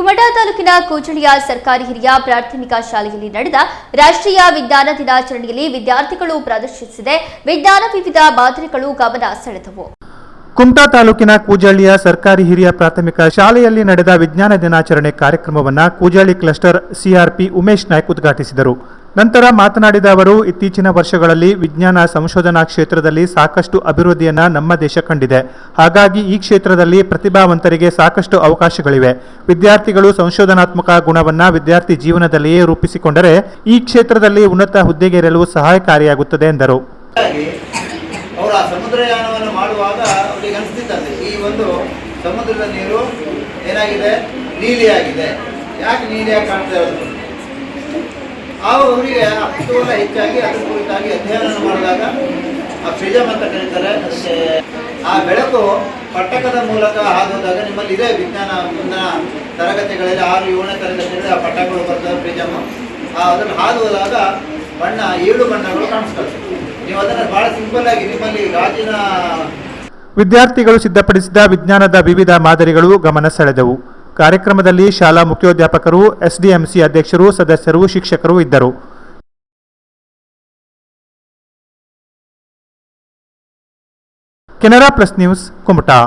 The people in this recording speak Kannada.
ಕುಮಟಾ ತಾಲೂಕಿನ ಕೂಚಳಿಯ ಸರ್ಕಾರಿ ಹಿರಿಯ ಪ್ರಾಥಮಿಕ ಶಾಲೆಯಲ್ಲಿ ನಡೆದ ರಾಷ್ಟ್ರೀಯ ವಿಜ್ಞಾನ ದಿನಾಚರಣೆಯಲ್ಲಿ ವಿದ್ಯಾರ್ಥಿಗಳು ಪ್ರದರ್ಶಿಸಿದೆ. ವಿಜ್ಞಾನ ವಿವಿಧ ಮಾದರಿಗಳು ಗಮನ ಸೆಳೆದವು. ಕುಮಟಾ ತಾಲೂಕಿನ ಕೂಜಳ್ಳಿಯ ಸರ್ಕಾರಿ ಹಿರಿಯ ಪ್ರಾಥಮಿಕ ಶಾಲೆಯಲ್ಲಿ ನಡೆದ ವಿಜ್ಞಾನ ದಿನಾಚರಣೆ ಕಾರ್ಯಕ್ರಮವನ್ನು ಕೂಜಳ್ಳಿ ಕ್ಲಸ್ಟರ್ ಸಿಆರ್ಪಿ ಉಮೇಶ್ ನಾಯ್ಕ್ ಉದ್ಘಾಟಿಸಿದರು. ನಂತರ ಮಾತನಾಡಿದ ಅವರು, ಇತ್ತೀಚಿನ ವರ್ಷಗಳಲ್ಲಿ ವಿಜ್ಞಾನ ಸಂಶೋಧನಾ ಕ್ಷೇತ್ರದಲ್ಲಿ ಸಾಕಷ್ಟು ಅಭಿವೃದ್ಧಿಯನ್ನು ನಮ್ಮ ದೇಶ ಕಂಡಿದೆ. ಹಾಗಾಗಿ ಈ ಕ್ಷೇತ್ರದಲ್ಲಿ ಪ್ರತಿಭಾವಂತರಿಗೆ ಸಾಕಷ್ಟು ಅವಕಾಶಗಳಿವೆ. ವಿದ್ಯಾರ್ಥಿಗಳು ಸಂಶೋಧನಾತ್ಮಕ ಗುಣವನ್ನು ವಿದ್ಯಾರ್ಥಿ ಜೀವನದಲ್ಲಿಯೇ ರೂಪಿಸಿಕೊಂಡರೆ ಈ ಕ್ಷೇತ್ರದಲ್ಲಿ ಉನ್ನತ ಹುದ್ದೆಗೇರಲು ಸಹಾಯಕಾರಿಯಾಗುತ್ತದೆ ಎಂದರು. ನೀಲಿಯಾಗಿದೆ. ಯಾಕೆ ನೀಲಿಯಾಗಿ ಕಾಣ್ತಾ ಇರೋದು ಅವರಿಗೆ ಆ ಹೆಚ್ಚಾಗಿ, ಅದ್ರ ಕುರಿತಾಗಿ ಅಧ್ಯಯನ ಮಾಡಿದಾಗ ಆ ಫ್ರಿಜಮ್ ಅಂತ ಕರೀತಾರೆ. ಆ ಬೆಳಕು ಪಟ್ಟಕದ ಮೂಲಕ ಹಾದೋದಾಗ ನಿಮ್ಮಲ್ಲಿ ಇದೆ ವಿಜ್ಞಾನ, ಮುಂದಿನ ತರಗತಿಗಳಲ್ಲಿ, ಆರು, ಏಳನೇ ತರಗತಿಗಳಲ್ಲಿ ಆ ಪಟ್ಟಕಗಳು ಬರ್ತವೆ ಫ್ರಿಜಮ್ ಆ ಅದನ್ನು ಹಾದು ಹೋದಾಗ ಬಣ್ಣ, ಏಳು ಬಣ್ಣಗಳು ಕಾಣಿಸ್ತವೆ. ನೀವು ಅದನ್ನು ಬಹಳ ಸಿಂಪಲ್ ಆಗಿ ನಿಮ್ಮಲ್ಲಿ ಗಾಜಿನ ವಿದ್ಯಾರ್ಥಿಗಳು ಸಿದ್ಧಪಡಿಸಿದ ವಿಜ್ಞಾನದ ವಿವಿಧ ಮಾದರಿಗಳು ಗಮನ ಸೆಳೆದವು. ಕಾರ್ಯಕ್ರಮದಲ್ಲಿ ಶಾಲಾ ಮುಖ್ಯೋಧ್ಯಾಪಕರು ಎಸ್ಡಿಎಂಸಿ ಅಧ್ಯಕ್ಷರು ಸದಸ್ಯರು ಶಿಕ್ಷಕರು ಇದ್ದರು. Canara plus news Kumta.